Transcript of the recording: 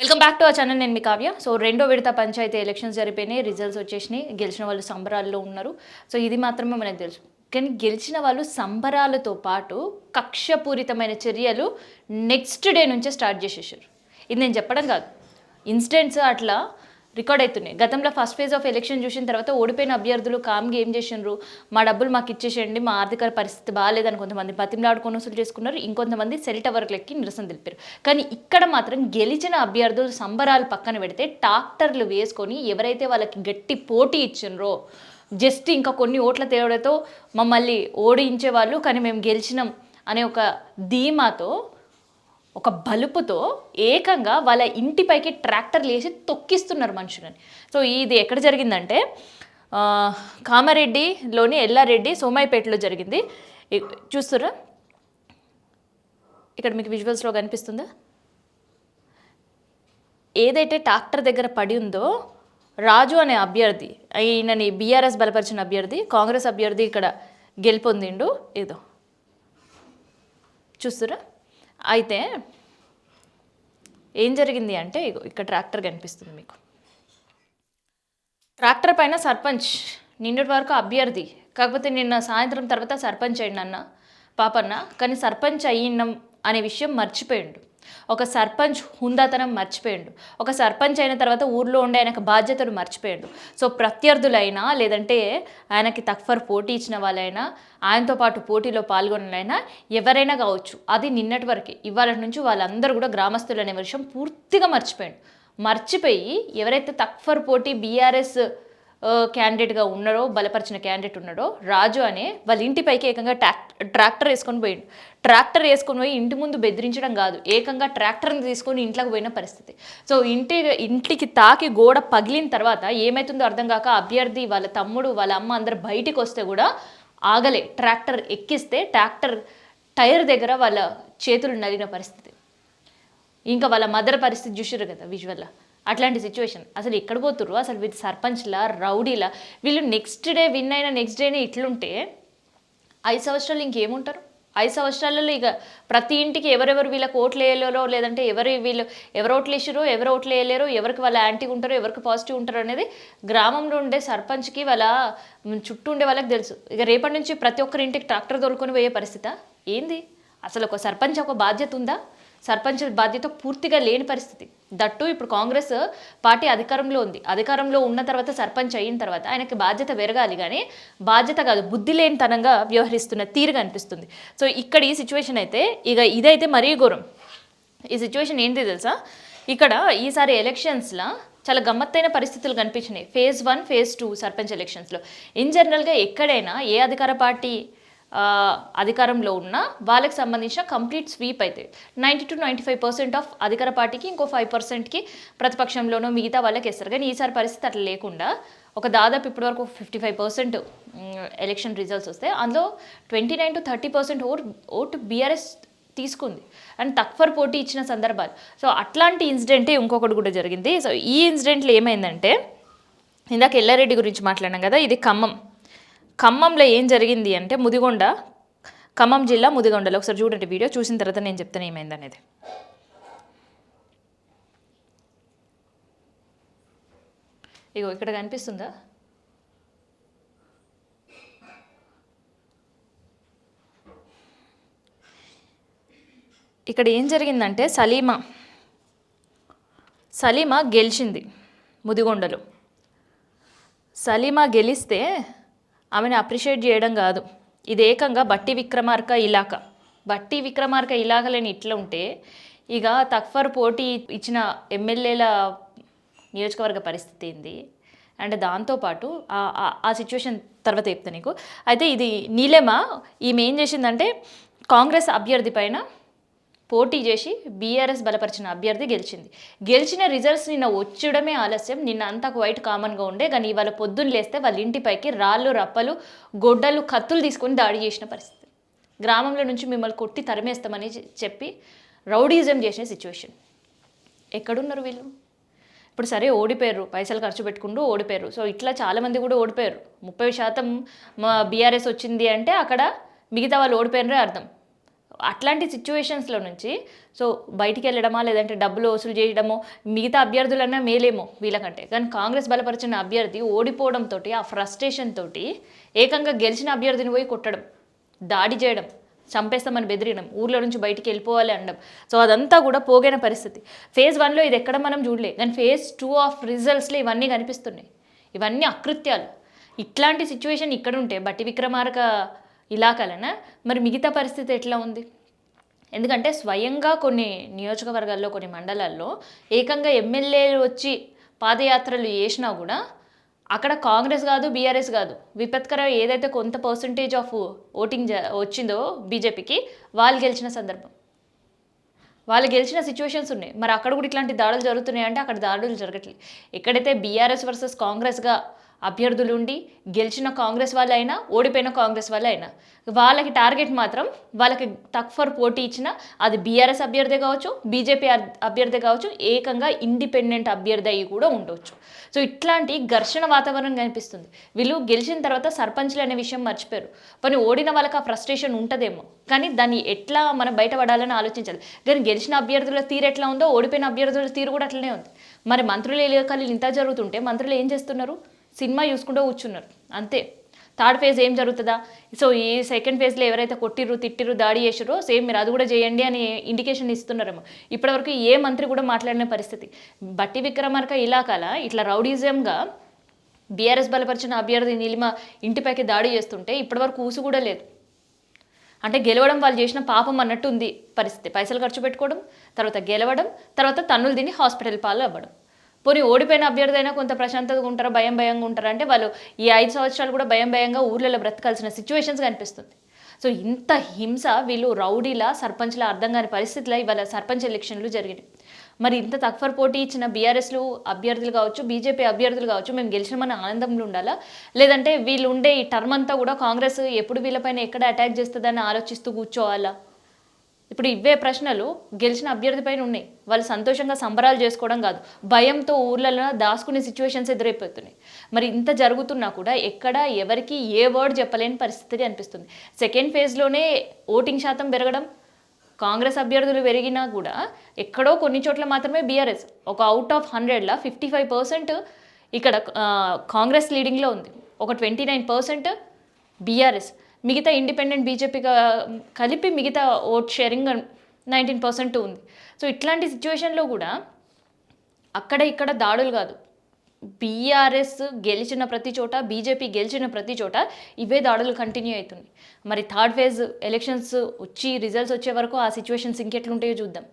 Welcome back to ఆ channel నేను మీ కావ్య. సో రెండో విడత పంచాయతీ ఎలక్షన్స్ జరిపోయినాయి. రిజల్ట్స్ వచ్చేసినాయి. గెలిచిన వాళ్ళు సంబరాల్లో ఉన్నారు. సో ఇది మాత్రమే మనకు తెలుసు. కానీ గెలిచిన వాళ్ళు సంబరాలతో పాటు కక్షపూరితమైన చర్యలు నెక్స్ట్ డే నుంచే స్టార్ట్ చేసేసారు. ఇది నేను చెప్పడం కాదు. ఇన్సిడెంట్స్ అట్లా రికార్డ్ అవుతున్నాయి గతంలో ఫస్ట్ ఫేజ్ ఆఫ్ ఎలక్షన్ చూసిన తర్వాత ఓడిపోయిన అభ్యర్థులు కామ్గా ఏం చేసిండ్రు? మా డబ్బులు మాకు ఇచ్చేసేయండి మా ఆర్థిక పరిస్థితి బాగాలేదని కొంతమంది బతిమలాడుకొని వసూలు చేసుకున్నారు ఇంకొంతమంది సెల్ టవర్లకి నిరసన తెలిపారు. కానీ ఇక్కడ మాత్రం గెలిచిన అభ్యర్థులు సంబరాలు పక్కన పెడితే ట్రాక్టర్లు వేసుకొని ఎవరైతే వాళ్ళకి గట్టి పోటీ ఇచ్చిండ్రో జస్ట్ ఇంకా కొన్ని ఓట్ల తేవడతో మమ్మల్ని ఓడించే వాళ్ళు కానీ మేము గెలిచినాం అనే ఒక ధీమాతో ఒక బలుపుతో ఏకంగా వాళ్ళ ఇంటిపైకి ట్రాక్టర్లు వేసి తొక్కిస్తున్నారు మనుషులని. సో ఇది ఎక్కడ జరిగిందంటే కామారెడ్డిలోని ఎల్లారెడ్డి సోమాయిపేటలో జరిగింది. చూస్తురా ఇక్కడ మీకు విజువల్స్లో కనిపిస్తుందా? ఏదైతే ట్రాక్టర్ దగ్గర పడి ఉందో రాజు అనే అభ్యర్థి ఈయనని బీఆర్ఎస్ బలపరిచిన అభ్యర్థి కాంగ్రెస్ అభ్యర్థి ఇక్కడ గెలుపొందిండు. ఏదో. చూస్తురా అయితే ఏం జరిగింది అంటే ఇగో ఇక్కడ ట్రాక్టర్ కనిపిస్తుంది మీకు. ట్రాక్టర్ పైన సర్పంచ్ నిన్నటి వరకు అభ్యర్థి కాకపోతే నిన్న సాయంత్రం తర్వాత సర్పంచ్ అయ్యిండు అన్న పాపన్న కానీ సర్పంచ్ అయ్యిండం అనే విషయం మర్చిపోయిండు. ఒక సర్పంచ్ హుందాతనం మర్చిపోయిండు. ఒక సర్పంచ్ అయిన తర్వాత ఊర్లో ఉండే ఆయనకు బాధ్యతలు మర్చిపోయిండు. సో ప్రత్యర్థులైనా లేదంటే ఆయనకి తక్ఫర్ పోటీ ఇచ్చిన వాళ్ళైనా ఆయనతో పాటు పోటీలో పాల్గొనలైనా ఎవరైనా కావచ్చు. అది నిన్నటి వరకే. ఇవాళ నుంచి వాళ్ళందరూ కూడా గ్రామస్తులు అనే విషయం పూర్తిగా మర్చిపోయిండు. మర్చిపోయి ఎవరైతే తక్ఫర్ పోటీ బీఆర్ఎస్ క్యాండిడేట్గా ఉన్నాడో బలపరిచిన క్యాండిడేట్ ఉన్నాడో రాజు అనే వాళ్ళ ఇంటిపైకి ఏకంగా ట్రాక్టర్ వేసుకొని పోయిండు. ట్రాక్టర్ వేసుకొని పోయి ఇంటి ముందు బెదిరించడం కాదు. ఏకంగా ట్రాక్టర్ని తీసుకొని ఇంట్లోకి పోయిన పరిస్థితి. సో ఇంటి ఇంటికి తాకి గోడ పగిలిన తర్వాత ఏమవుతుందో అర్థం కాక అభ్యర్థి వాళ్ళ తమ్ముడు వాళ్ళ అమ్మ అందరు బయటికి వస్తే కూడా ఆగలే. ట్రాక్టర్ ఎక్కిస్తే ట్రాక్టర్ టైర్ దగ్గర వాళ్ళ చేతులు నలిగిన పరిస్థితి. ఇంకా వాళ్ళ మదర్ పరిస్థితి చూసారు కదా విజువల్లా. అట్లాంటి సిచ్యువేషన్ అసలు ఎక్కడ పోతుర్రు? అసలు వీళ్ళు సర్పంచ్లా రౌడీలా? వీళ్ళు నెక్స్ట్ డే విన్ అయిన నెక్స్ట్ డేనే ఇట్లుంటే ఐదు సంవత్సరాలు ఇంకేముంటారు? ఐదు సంవత్సరాలలో ఇక ప్రతి ఇంటికి ఎవరెవరు వీళ్ళకి ఓట్లు వేయలేరో లేదంటే ఎవరు వీళ్ళు ఎవరు ఓట్లు వేసారో ఎవరు ఓట్లు వేయలేరో ఎవరికి వాళ్ళ యాంటీ ఉంటారో ఎవరికి పాజిటివ్ ఉంటారో అనేది గ్రామంలో ఉండే సర్పంచ్కి వాళ్ళ చుట్టూ ఉండే వాళ్ళకి తెలుసు. ఇక రేపటి నుంచి ప్రతి ఒక్కరి ఇంటికి ట్రాక్టర్ తోలుకొని పోయే పరిస్థితి? ఏంది? అసలు ఒక సర్పంచ్ ఒక బాధ్యత ఉందా? సర్పంచ్ బాధ్యత పూర్తిగా లేని పరిస్థితి. దట్టు ఇప్పుడు కాంగ్రెస్ పార్టీ అధికారంలో ఉంది. అధికారంలో ఉన్న తర్వాత సర్పంచ్ అయిన తర్వాత ఆయనకి బాధ్యత పెరగాలి కానీ బాధ్యత కాదు బుద్ధి లేనితనంగా వ్యవహరిస్తున్న తీరుగా అనిపిస్తుంది. సో ఇక్కడ ఈ సిచ్యువేషన్ అయితే ఇక ఇదైతే మరీ ఘోరం. ఈ సిచ్యువేషన్ ఏంటి తెలుసా? ఇక్కడ ఈసారి ఎలక్షన్స్లో చాలా గమ్మత్తైన పరిస్థితులు కనిపించినాయి. Phase one phase two sarpanch ఎలక్షన్స్లో ఇన్ జనరల్గా ఎక్కడైనా ఏ అధికార పార్టీ అధికారంలో ఉన్న వాళ్ళకి సంబంధించిన కంప్లీట్ స్వీప్ అయితే ninety two ninety five percent of అధికార పార్టీకి ఇంకో ఫైవ్ పర్సెంట్కి ప్రతిపక్షంలోనూ మిగతా వాళ్ళకి వేస్తారు కానీ ఈసారి పరిస్థితి అట్లా లేకుండా ఒక దాదాపు ఇప్పటివరకు fifty five percent election results వస్తే అందులో twenty nine to thirty percent vote vote BRS తీసుకుంది. అండ్ తక్ఫర్ పోటీ ఇచ్చిన సందర్భాలు. సో అట్లాంటి ఇన్సిడెంటే ఇంకొకటి కూడా జరిగింది. సో ఈ ఇన్సిడెంట్లో ఏమైందంటే ఇందాక ఎల్లారెడ్డి గురించి మాట్లాడినాం కదా ఇది ఖమ్మం. ఖమ్మంలో ఏం జరిగింది అంటే ముదిగొండ ఖమ్మం జిల్లా ముదిగొండలో. ఒకసారి చూడండి వీడియో చూసిన తర్వాత నేను చెప్తాను ఏమైంది అనేది. ఇగో ఇక్కడ కనిపిస్తుందా? ఇక్కడ ఏం జరిగిందంటే సలీమా సలీమా గెలిచింది ముదిగొండలో. సలీమా గెలిస్తే ఆమెను అప్రిషియేట్ చేయడం కాదు. ఇది ఏకంగా బట్టి విక్రమార్క ఇలాక బట్టి విక్రమార్క ఇలాకలేని ఇట్లా ఉంటే ఇక తక్ఫర్ పోటీ ఇచ్చిన ఎమ్మెల్యేల నియోజకవర్గ పరిస్థితి ఏంది? అండ్ దాంతోపాటు ఆ- సిచ్యువేషన్ తర్వాత చెప్తా నీకు. అయితే ఇది నీలేమా? ఈమె ఏం చేసిందంటే కాంగ్రెస్ అభ్యర్థి పైన పోటీ చేసి బీఆర్ఎస్ బలపరిచిన అభ్యర్థి గెలిచింది. గెలిచిన రిజల్ట్స్ నిన్న వచ్చడమే ఆలస్యం. నిన్న అంతా వైట్ కామన్గా ఉండే. కానీ ఇవాళ పొద్దున్న లేస్తే వాళ్ళ ఇంటిపైకి రాళ్ళు రప్పలు గొడ్డలు కత్తులు తీసుకొని దాడి చేసిన పరిస్థితి. గ్రామంలో నుంచి మిమ్మల్ని కొట్టి తరిమేస్తామని చెప్పి రౌడీజం చేసిన సిచ్యువేషన్ ఎక్కడున్నారు వీళ్ళు? ఇప్పుడు సరే ఓడిపోయారు. పైసలు ఖర్చు పెట్టుకుంటూ ఓడిపోయారు. సో ఇట్లా చాలామంది కూడా ఓడిపోయారు. ముప్పై శాతం మా బీఆర్ఎస్ వచ్చింది అంటే అక్కడ మిగతా వాళ్ళు ఓడిపోయినరే అర్థం. అట్లాంటి సిచ్యువేషన్స్లో నుంచి సో బయటికి వెళ్ళడమా లేదంటే డబ్బులు వసూలు చేయడమో మిగతా అభ్యర్థులన్నా మేలేమో వీళ్ళకంటే. కానీ కాంగ్రెస్ బలపరిచిన అభ్యర్థి ఓడిపోవడంతో ఆ ఫ్రస్ట్రేషన్ తోటి ఏకంగా గెలిచిన అభ్యర్థిని పోయి కొట్టడం దాడి చేయడం చంపేస్తామని బెదిరియడం ఊర్లో నుంచి బయటికి వెళ్ళిపోవాలి అనడం. సో అదంతా కూడా పోగైన పరిస్థితి. ఫేజ్ వన్లో ఇది ఎక్కడ మనం చూడలే కానీ ఫేజ్ టూ ఆఫ్ రిజల్ట్స్లో ఇవన్నీ కనిపిస్తున్నాయి. ఇవన్నీ అకృత్యాలు. ఇట్లాంటి సిచ్యువేషన్ ఇక్కడ ఉంటే బట్టి విక్రమార్క ఇలాకాలన మరి మిగతా పరిస్థితి ఎట్లా ఉంది? ఎందుకంటే స్వయంగా కొన్ని నియోజకవర్గాల్లో కొన్ని మండలాల్లో ఏకంగా ఎమ్మెల్యేలు వచ్చి పాదయాత్రలు చేసినా కూడా అక్కడ కాంగ్రెస్ కాదు బీఆర్ఎస్ కాదు. విపత్కర ఏదైతే కొంత పర్సంటేజ్ ఆఫ్ ఓటింగ్ వచ్చిందో బీజేపీకి వాళ్ళు గెలిచిన సందర్భం. వాళ్ళు గెలిచిన సిచ్యువేషన్స్ ఉన్నాయి. మరి అక్కడ కూడా ఇట్లాంటి దాడులు జరుగుతున్నాయి అంటే అక్కడ దాడులు జరగట్లేదు ఎక్కడైతే బీఆర్ఎస్ వర్సెస్ కాంగ్రెస్గా అభ్యర్థులు ఉండి గెలిచిన కాంగ్రెస్ వాళ్ళు అయినా ఓడిపోయిన కాంగ్రెస్ వాళ్ళు అయినా వాళ్ళకి టార్గెట్ మాత్రం వాళ్ళకి తక్ఫర్ పోటీ ఇచ్చిన అది బీఆర్ఎస్ అభ్యర్థి కావచ్చు బీజేపీ అభ్యర్థి కావచ్చు ఏకంగా ఇండిపెండెంట్ అభ్యర్థి అయ్యి కూడా ఉండవచ్చు సో ఇట్లాంటి ఘర్షణ వాతావరణం కనిపిస్తుంది. వీళ్ళు గెలిచిన తర్వాత సర్పంచ్లు అనే విషయం మర్చిపోయారు. కానీ ఓడిన వాళ్ళకి ఆ ఫ్రస్ట్రేషన్ ఉంటుందేమో. కానీ దాన్ని ఎట్లా మనం బయటపడాలని ఆలోచించాలి. కానీ గెలిచిన అభ్యర్థుల తీరు ఎట్లా ఉందో ఓడిపోయిన అభ్యర్థుల తీరు కూడా అట్లనే ఉంది. మరి మంత్రులు ఎన్నికలు ఇంత జరుగుతుంటే మంత్రులు ఏం చేస్తున్నారు? సినిమా చూసుకుంటూ కూర్చున్నారు. అంతే. థర్డ్ ఫేజ్ ఏం జరుగుతుందా? సో ఈ సెకండ్ ఫేజ్లో ఎవరైతే కొట్టిర్రు తిట్టిర్రు దాడి చేసిర్రో సేమ్ మీరు అది కూడా చేయండి అని ఇండికేషన్ ఇస్తున్నారేమో. ఇప్పటివరకు ఏ మంత్రి కూడా మాట్లాడిన పరిస్థితి. బట్టి విక్రమార్క ఇలాకాల ఇట్లా రౌడీజంగా బీఆర్ఎస్ బలపరిచిన అభ్యర్థి నీలిమ ఇంటిపైకి దాడి చేస్తుంటే ఇప్పటివరకు ఊసు కూడా లేదు. అంటే గెలవడం వాళ్ళు చేసిన పాపం అన్నట్టు ఉంది పరిస్థితి. పైసలు ఖర్చు పెట్టుకోవడం తర్వాత గెలవడం తర్వాత తన్నులు తిని హాస్పిటల్ పాలు అవ్వడం. పోనీ ఓడిపోయిన అభ్యర్థి అయినా కొంత ప్రశాంతతగా ఉంటారు భయం భయంగా ఉంటారు? అంటే వాళ్ళు ఈ ఐదు సంవత్సరాలు కూడా భయం భయంగా ఊర్లలో బ్రతకాల్సిన సిచ్యువేషన్స్ కనిపిస్తుంది. సో ఇంత హింస వీళ్ళు రౌడీలా సర్పంచ్ల అర్థం కాని పరిస్థితిలో ఇవాళ సర్పంచ్ ఎలక్షన్లు జరిగినాయి. మరి ఇంత తక్కువ పోటీ ఇచ్చిన బీఆర్ఎస్లు అభ్యర్థులు కావచ్చు బీజేపీ అభ్యర్థులు కావచ్చు మేము గెలిచినామని ఆనందంలో ఉండాలా? లేదంటే వీళ్ళు ఉండే ఈ టర్మ్ అంతా కూడా కాంగ్రెస్ ఎప్పుడు వీళ్ళపైన ఎక్కడ అటాక్ చేస్తుందని ఆలోచిస్తూ కూర్చోవాలా? ఇప్పుడు ఇవే ప్రశ్నలు గెలిచిన అభ్యర్థి పైన ఉన్నాయి. వాళ్ళు సంతోషంగా సంబరాలు చేసుకోవడం కాదు. భయంతో ఊర్లలో దాచుకునే సిచ్యువేషన్స్ ఎదురైపోతున్నాయి. మరి ఇంత జరుగుతున్నా కూడా ఎక్కడ ఎవరికి ఏ వర్డ్ చెప్పలేని పరిస్థితి అనిపిస్తుంది. సెకండ్ ఫేజ్లోనే ఓటింగ్ శాతం పెరగడం కాంగ్రెస్ అభ్యర్థులు పెరిగినా కూడా ఎక్కడో కొన్ని చోట్ల మాత్రమే బీఆర్ఎస్ ఒక అవుట్ ఆఫ్ హండ్రెడ్లో ఫిఫ్టీ ఫైవ్ పర్సెంట్ ఇక్కడ కాంగ్రెస్ లీడింగ్లో ఉంది. ఒక ట్వంటీ నైన్ పర్సెంట్ బీఆర్ఎస్ మిగతా ఇండిపెండెంట్ బీజేపీ కలిపి మిగతా ఓట్ షేరింగ్ నైన్టీన్ పర్సెంట్ ఉంది. సో ఇట్లాంటి సిచ్యువేషన్లో కూడా అక్కడ ఇక్కడ దాడులు కాదు. బీఆర్ఎస్ గెలిచిన ప్రతి చోట బీజేపీ గెలిచిన ప్రతి చోట ఇవే దాడులు కంటిన్యూ అవుతున్నాయి. మరి థర్డ్ ఫేజ్ ఎలక్షన్స్ వచ్చి రిజల్ట్స్ వచ్చే వరకు ఆ సిచ్యువేషన్స్ ఇంకెట్లుంటాయో చూద్దాం.